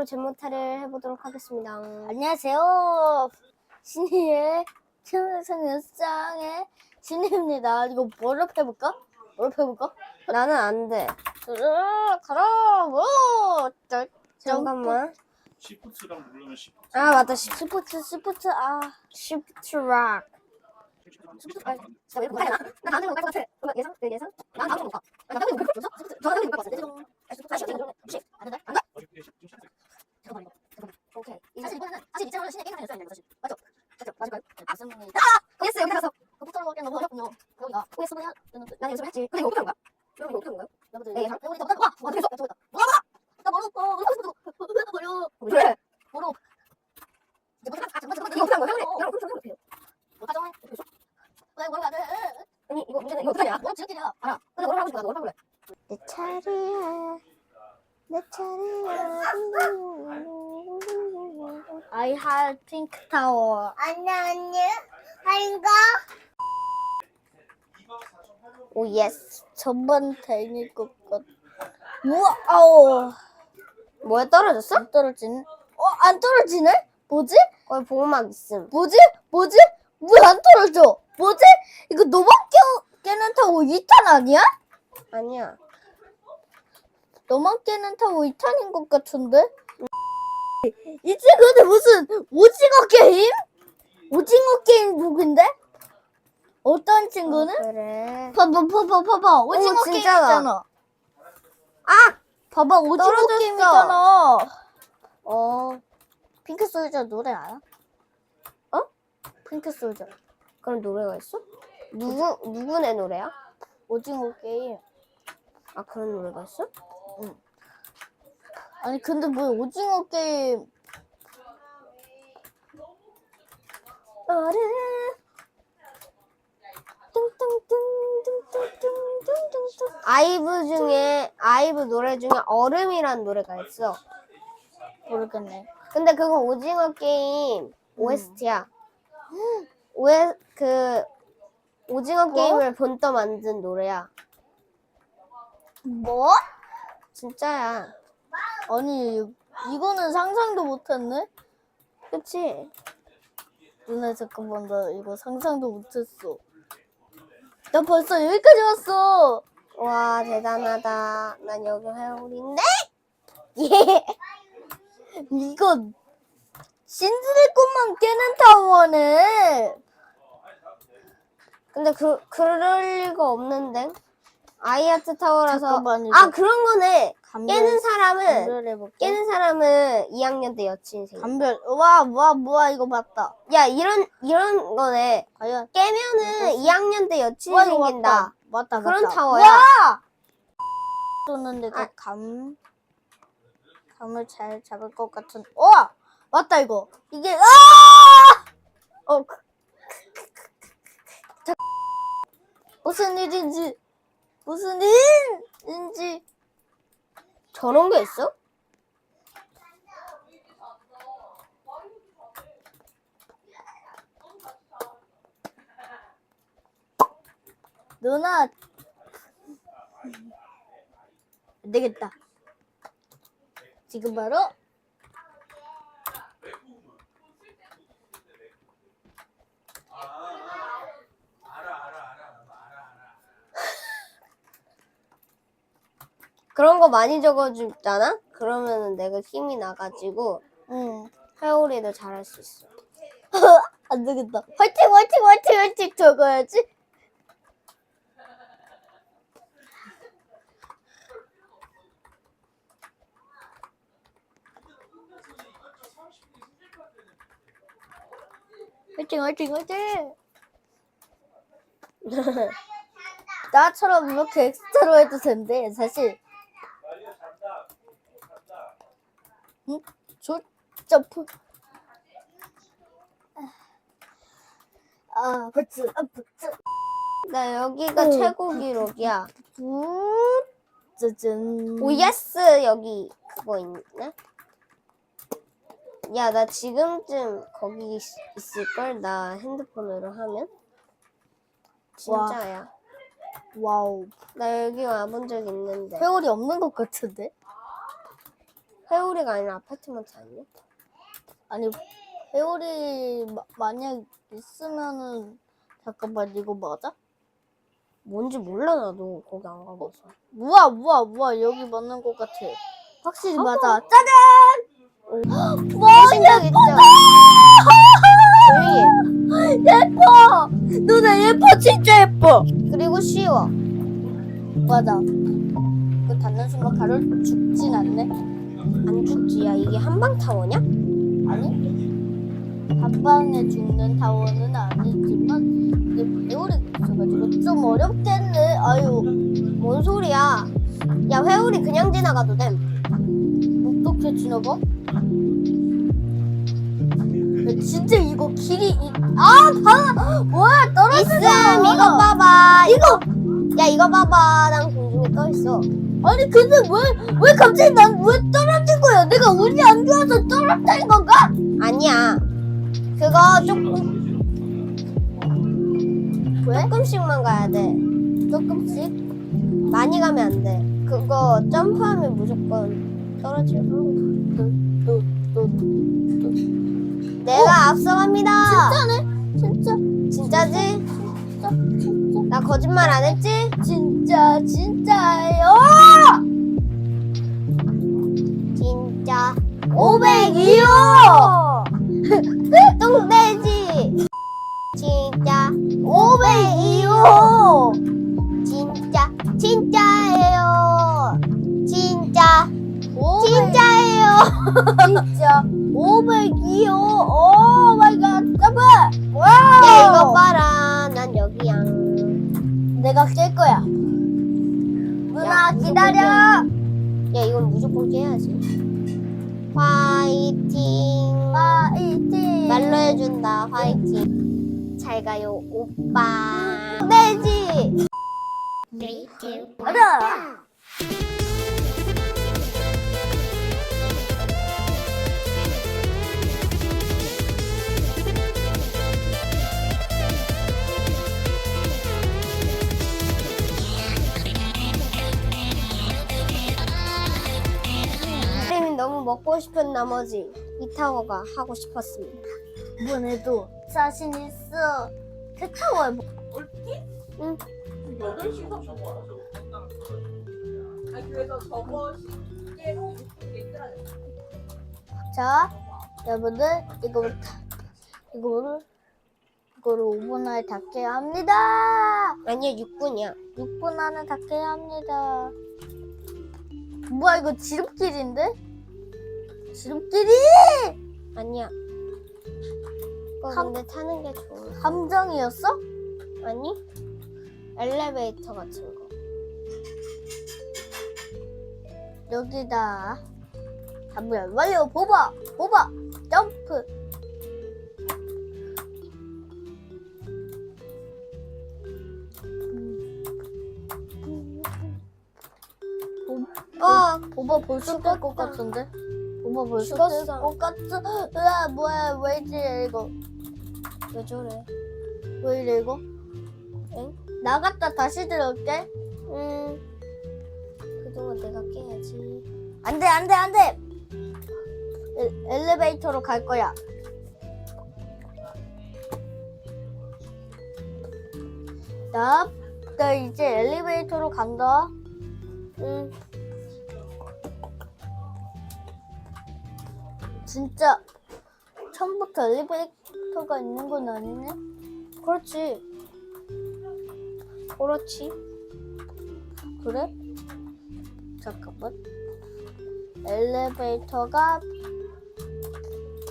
컴퓨터로 제모타를 해보도록 하겠습니다. 안녕하세요. 신이의 최우선 일상의 신이입니다. 이거 뭐로 해볼까? 뭐로 해볼까? 나는 안 돼. 가라, 뭐. 짜- 잠깐만. 시프트랑 누르면 시프트. 아 맞다. 시- 스포츠, 스포츠, 아. Shift Rock. 아, 나 이거 못하잖아. 나 다음에 못할 것 같아. 그거 예상? 그 예상? 난 다음에 못 가. 나 다음에 못할 것 같아. 저 다음에 못할 것 같아. 아, Shift 누르면 Shift. 안 돼? 안 그거 말고 그거 말고 오케이 이 사실 이거는 사실 입장으로 신의 깨끗하게 써야 되는 거죠 맞죠? 맞죠? 맞을까요? 맞습니다 아! OS 여기다가서 컴퓨터로 하기엔 너무 어렵군요 그럼요 OS 해야 되는데 난 연습을 했지 근데 이거 못하는 거야 I had pink tower. 안녕 안녕 하인가 오 예스. 전반 다행일 것 같. 우와, 아우. 뭐에 떨어졌어? 안 떨어지네. 어, 안 떨어지네? 뭐지? 거기 보호막 있음. 뭐지? 뭐지? 왜 안 떨어져? 뭐지? 이거 너만 깨, 깨는 타고 2탄 아니야? 아니야. 너만 깨는 타고 2탄인 것 같은데? 이 친구들 무슨 오징어 게임? 오징어 게임 누군데? 어떤 친구는? 그래. 봐봐 봐봐 봐봐 오징어 진짜다. 게임이잖아 아! 봐봐 오징어 떨어졌어. 게임이잖아 어. 핑크 솔저 노래 알아? 어? 핑크 솔저 그럼 노래가 있어? 누구 누구네 노래야? 오징어 게임 아 그런 노래가 있어? 아니 근데 뭐 오징어 게임 얼음. 뚱뚱뚱뚱뚱뚱뚱뚱. 아이브 중에 아이브 노래 중에 얼음이란 노래가 있어. 모르겠네 근데 그거 오징어 게임 OST야. OS 그 오징어 게임을 본떠 만든 노래야. 뭐? 진짜야. 아니 이거는 상상도 못했네 그치? 누나 잠깐만 나 이거 상상도 못했어 나 벌써 여기까지 왔어 와 대단하다. 난 여기 회오리인데. 예. 이거 신들의 꿈만 깨는 타워네 근데 그 그럴 리가 없는데. 아이아트 타워라서 잠깐만. 아 그런 거네. 감별, 깨는 사람은 감별해볼게 깨는 사람은 2학년 때 여친 생. 감별 와 와 뭐야 이거 맞다 야 이런 이런 거네. 과연 깨면은 2학년 때 여친 와, 이거 생긴다. 맞다 맞다 그런. 타워야. 와! 쏘는데도 아. 감 감을 잘 잡을 것 같은 와 맞다 이거 이게 아! 어 그- 자- 무슨 일인지 무슨 일인지. 저런 게 있어? 누나. 안 되겠다. 지금 바로 그런 거 많이 적어주잖아? 그러면은 내가 힘이 나가지고 응. 회오리도 잘할 수 있어. 안 되겠다. 화이팅, 화이팅, 화이팅, 화이팅 적어야지. 화이팅, 화이팅, 화이팅. 나처럼 이렇게 엑스트라로 해도 된대, 사실. 응? 저, 점프. 아, 부츠, 아, 부츠. 나 여기가 응. 최고 기록이야. 부, 짜잔. 오 예스 여기 그거 있네. 야나 지금쯤 거기 있- 있을걸? 나 핸드폰으로 하면 진짜야. 와우. 나 여기 와본 적 있는데. 회오리 없는 것 같은데? 회오리가 아니라 아파트먼트 아니야? 아니 회오리 마- 만약 있으면은 잠깐만 이거 맞아? 뭔지 몰라 나도 거기 안 가봐서. 우와 우와 우와 여기 맞는 것 같아. 확실히 맞아. 짜잔! 내 생각 있죠? 조용히 해. 예뻐. 누나 예뻐 진짜 예뻐. 그리고 쉬워. 맞아. 그 닿는 순간 바로 죽진 않네. 안 죽지. 야 이게 한방 타워냐? 아니? 한 방에 죽는 타워는 아니지만 이게 회오리 있어가지고 좀 어렵겠네. 아유 뭔 소리야? 야 회오리 그냥 지나가도 됨. 어떻게 지나가? 야, 진짜 이거 길이 이... 아 봐! 뭐야 떨어지자. 있음 이거 봐봐. 이거. 야 이거 봐봐. 난 공중에 떠 있어. 아니 근데 왜 왜 갑자기 난 왜 떨어진 거야? 내가 운이 안 좋아서 떨어뜨린 건가? 아니야. 그거 조금 왜? 조금씩만 가야 돼. 조금씩? 많이 가면 안 돼. 그거 점프하면 무조건. 또또 내가 앞서갑니다. 진짜네? 진짜 진짜지? 진짜 진짜 나 거짓말 안 했지? 진짜 진짜예요. 깰 거야. 누나 기다려. 야 이건 무조건 깨야지. 화이팅. 파이팅. 말로 해준다. 화이팅. 잘 가요 오빠. 돼지. 가자. 싶은 나머지 이 타워가 하고 싶었습니다. 이번에도 자신 있어. 대타워에 뭐. 응. 아니 그래서 저거 시계로 얘들아 자, 여러분들 이거를 다, 이거를 이거를 5분 안에 닫게 합니다. 아니야 6분이야. 6분 안에 닫게 합니다. 뭐야 이거 지름길인데? 지름길이 아니야. 그거 함- 근데 타는 게 좋아. 함정이었어? 아니? 엘리베이터 같은 거. 여기다 한번 완료 보바 보바 점프 어, 보바 벌써 죽었다. 깰것 같은데 보바 벌써 죽었어. 깰것 같아 으아 뭐야 왜 이래 이거 왜 저래? 왜 이래 이거 엥? 나갔다 다시 들어올게 음. 그동안 내가 깨야지. 안돼 안돼 안돼 엘리베이터로 갈 거야 나, 나 이제 엘리베이터로 간다 응. 진짜 처음부터 엘리베이터가 있는 건 아니네 그렇지. 그렇지. 그래? 잠깐만 엘리베이터가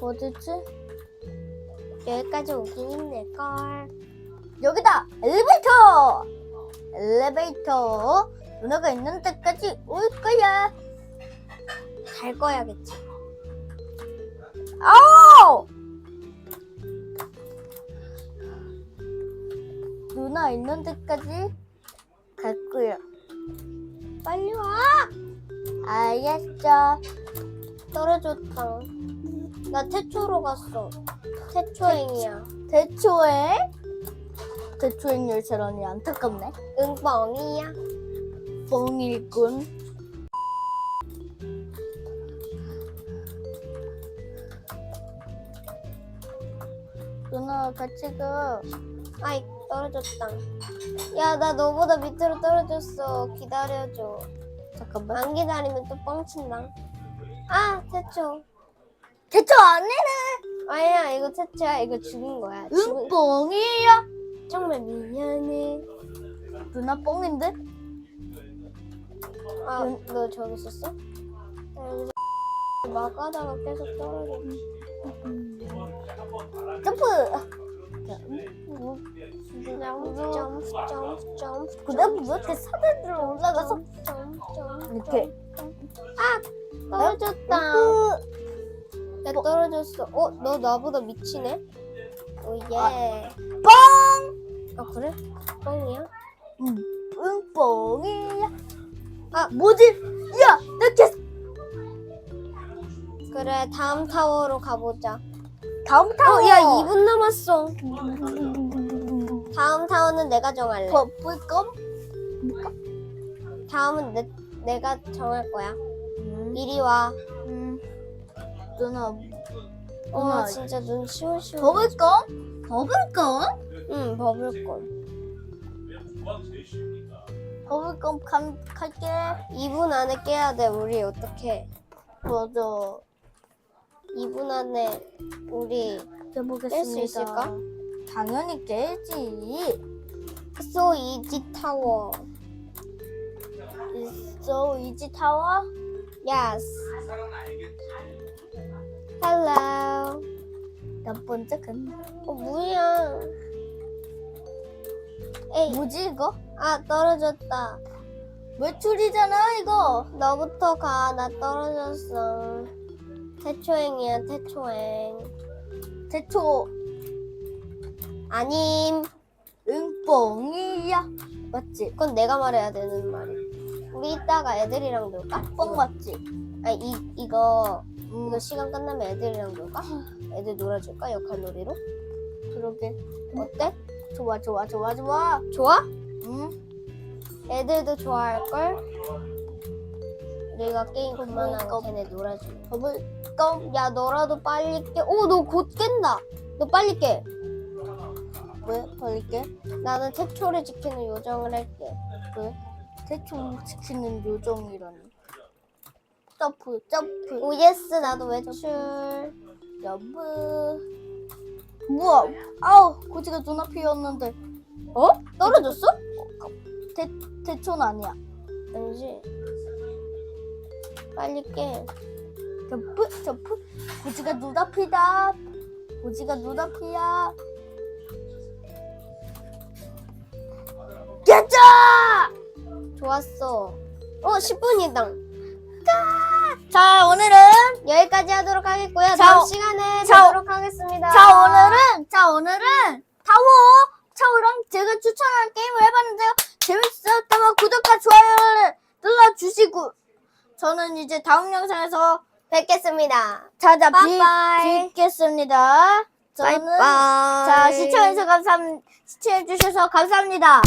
어디지? 여기까지 오긴 힘들걸. 여기다 엘리베이터 엘리베이터 누나가 있는 데까지 올 거야 갈 거야겠지. 아우 누나 있는 데까지 갈 거야 빨리 와. 알겠어 떨어졌다. 나 태초로 갔어. 태초행이야. 대초에 대초행 열차라니 안타깝네 응, 뻥이야. 뻥일꾼 누나 같이 가. 아이 떨어졌다. 야 나 너보다 밑으로 떨어졌어. 기다려줘. 잠깐만. 안 기다리면 또 뻥친다. 아 태초. 대처 아니네. 아니야 이거 태초야. 이거 죽은 거야. 죽은... 응 뻥이야. 정말 미안해. 누나 뻥인데? 아 너 저기 있었어? 나 여기서 막 가다가 계속 떨어졌어. 점프. 점프 점프 점프 점프. 그다음 왜 이렇게 사대들로 올라가서 점프. 이렇게 떨어졌다. 점프. 나 떨어졌어. 어, 너 나보다 미치네? 오, 예. 뻥. 아, 그래? 뻥이야? 응 뻥이야. 아. 뭐지? 야, 나 계속 그래, 다음 타워로 가보자. 다음 타워. 어, 야, 2분 남았어. 다음 타워는 내가 정할래. 버블껌? 다음은 내, 내가 정할 거야. 음, 이리 와. 음. 누나 어, 누나 진짜 눈 시원시원. 버블껌? 버블껌? 응, 버블콘. 버블껌 간, 갈게. 2분 안에 깨야 돼, 우리 어떻게. 맞아. 2분 안에 우리 깨보겠습니다. 깰수 있을까? 당연히 깨지. so easy 타워. So 이지 타워? Yes. Hello. 몇 번째 근? 어, 뭐야? 에이, 뭐지 이거? 아, 떨어졌다. 외출이잖아 이거. 너부터 가. 나 떨어졌어. 태초행이야, 태초행. 대초 아님. 응뻥이야. 맞지? 그건 내가 말해야 되는 말이야. 우리 이따가 애들이랑 놀까? 뻥 맞지? 아, 이, 이거, 응. 이거 시간 끝나면 애들이랑 놀까? 애들 놀아줄까? 역할 놀이로? 그러게. 어때? 좋아 좋아 좋아 좋아. 좋아? 응. 애들도 좋아할걸? 우리가 게임 그만하고. 걔네 놀아줄게. 버블껌 야 너라도 빨리 깨. 오 너 곧 깬다. 너 빨리 깨. 왜 버릴게? 나는 태초를 지키는 요정을 할게. 왜? 대충 지키는 요정이라니. 점프 점프 오 예스 나도 외출. 점프. 뭐야? 아우 고지가 눈앞이었는데 어? 떨어졌어? 대 대초는 아니야. 아니지. 빨리 깨. 점프 점프. 고지가 눈앞이다. 고지가 눈앞이야. 깨자! 좋았어. 어 10분이다. 자 오늘은 여기까지 하도록 하겠고요. 자, 다음 시간에 자, 뵙도록 하겠습니다. 자 오늘은 자 오늘은 타워 타워랑 제가 추천하는 게임을 해봤는데요 재밌었다면 구독과 좋아요를 눌러주시고 저는 이제 다음 영상에서 뵙겠습니다. 찾아뵙겠습니다. 저는 바이바이. 자 시청해주셔서 감사 시청해 주셔서 감사합니다.